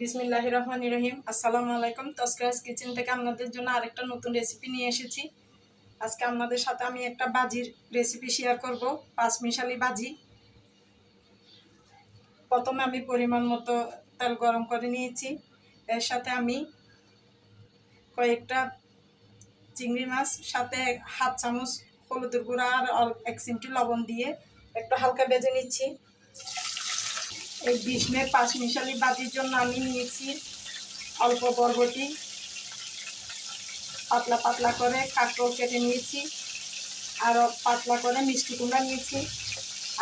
বিসমিল্লাহ রহমান রহিম। আসসালামু আলাইকুম। তস্করাজ কিচেন থেকে আপনাদের জন্য আরেকটা নতুন রেসিপি নিয়ে এসেছি। আজকে আপনাদের সাথে আমি একটা বাজির রেসিপি শেয়ার করব পাঁচ মিশালি বাজি। প্রথমে আমি পরিমাণ মতো তেল গরম করে নিয়েছি। এর সাথে আমি কয়েকটা চিংড়ি মাছ, সাথে হাফ চামচ হলুদের গুঁড়া আর এক চিমটি লবণ দিয়ে একটু হালকা বেজে নিচ্ছি। এই বিশ পাঁচ মিশালি বাজির জন্য আমি নিয়েছি অল্প বরবটি। পাতলা পাতলা করে কাঁকড়ো কেটে নিয়েছি আর পাতলা করে মিষ্টি কুমড়া নিয়েছি।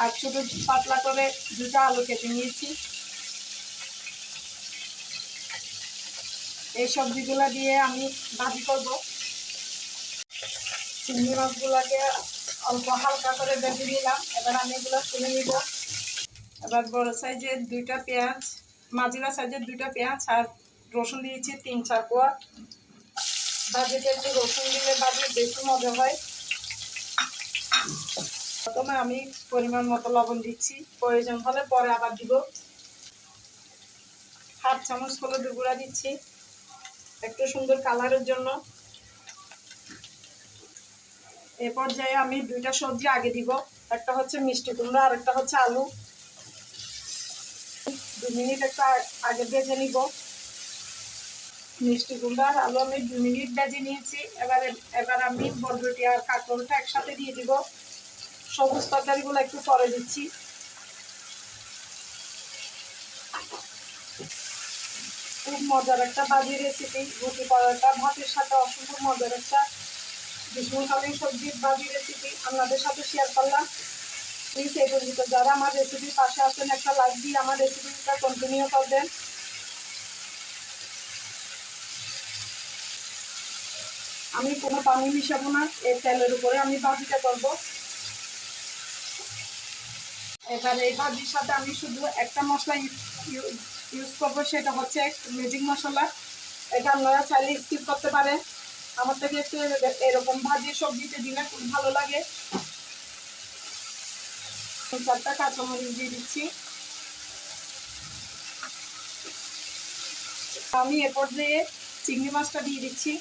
আর ছোটো পাতলা করে দুটো আলু কেটে নিয়েছি। এই সবজিগুলো দিয়ে আমি ভাজি করব। চিংড়ি মাছগুলোকে অল্প হালকা করে বেঁধে নিলাম। এবার আমি এগুলো তুলে নিব। এবার বড় সাইজের দুইটা পেঁয়াজ, মাঝিরা সাইজের দুইটা পেঁয়াজ আর রসুন দিয়েছি তিন চার কোয়া ভাজিতে একটু রসুন দিলে ভাজি বেশি মজা হয়। প্রথমে আমি পরিমাণ মতো লবণ দিচ্ছি, প্রয়োজন হলে পরে আবার দিব। হাফ চামচ হলুদের গুঁড়া দিচ্ছি, একটু সুন্দর কালারের জন্য। এ পর্যায়ে আমি দুইটা সবজি আগে দিব, একটা হচ্ছে মিষ্টি কুমড়া আর একটা হচ্ছে আলু। দু মিনিট একটা আগে ভেজে নিব। মিষ্টি কুমড়া, আলু আমি দু মিনিট ভেজে নিয়েছি। এবারে, এবার আমি বরবটি আর কাঁকড়টা একসাথে দিয়ে দিব। সবুজ তরকারিগুলো একটু পরে দিচ্ছি। খুব মজার একটা বাজি রেসিপি রুটি পরোটা, ভাতের সাথে অসম্ভব মজার একটা গ্রীষ্মকালীন সবজির বাজি রেসিপি আপনাদের সাথে শেয়ার করলাম। প্লিজ এই পর্যন্ত যারা আমার রেসিপির পাশে আছেন একটা লাইক দিয়ে আমার রেসিপিটা কন্টিনিউ করবেন আমি কোনো পানি মিশাবো না, এই তেলের উপরে আমি ভাজিটা করব। এবার এই ভাজির সাথে আমি শুধু একটা মশলা ইউজ করব, সেটা হচ্ছে ম্যাজিক মশলা। এটা আপনারা চাইলে স্কিপ করতে পারেন। আমার থেকে একটু এরকম ভাজি সবজিতে দিলে খুব ভালো লাগে। চারটা কাঁচামরিচ দিয়ে দিচ্ছি। আমি এ পর্যায়ে চিংড়ি মাছটা দিয়ে দিচ্ছি।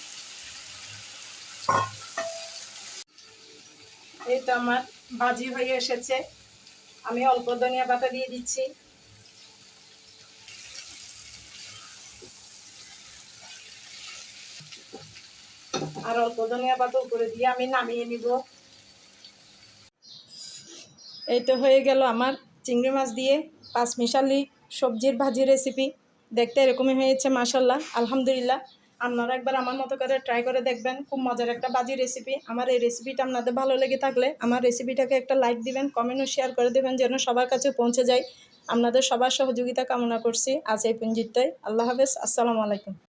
তো আমার ভাজি হয়ে এসেছে। আমি অল্প ধনিয়া পাতা দিয়ে দিচ্ছি। আর অল্প ধনিয়া পাতা উপরে দিয়ে আমি নামিয়ে নিব। এই তো হয়ে গেল আমার চিংড়ি মাছ দিয়ে পাঁচ মিশালি সবজির ভাজি রেসিপি দেখতে এরকমই হয়েছে মাসাল্লাহ আলহামদুলিল্লাহ। আপনারা একবার আমার মতো করে ট্রাই করে দেখবেন, খুব মজার একটা বাজি রেসিপি আমার এই রেসিপিটা আপনাদের ভালো লেগে থাকলে আমার রেসিপিটাকে একটা লাইক দিবেন কমেন্ট ও শেয়ার করে দেবেন যেন সবার কাছে পৌঁছে যায়। আপনাদের সবার সহযোগিতা কামনা করছি। আজ এই পুঞ্জিত্তই আল্লাহ হাফেজ। আসসালামু আলাইকুম।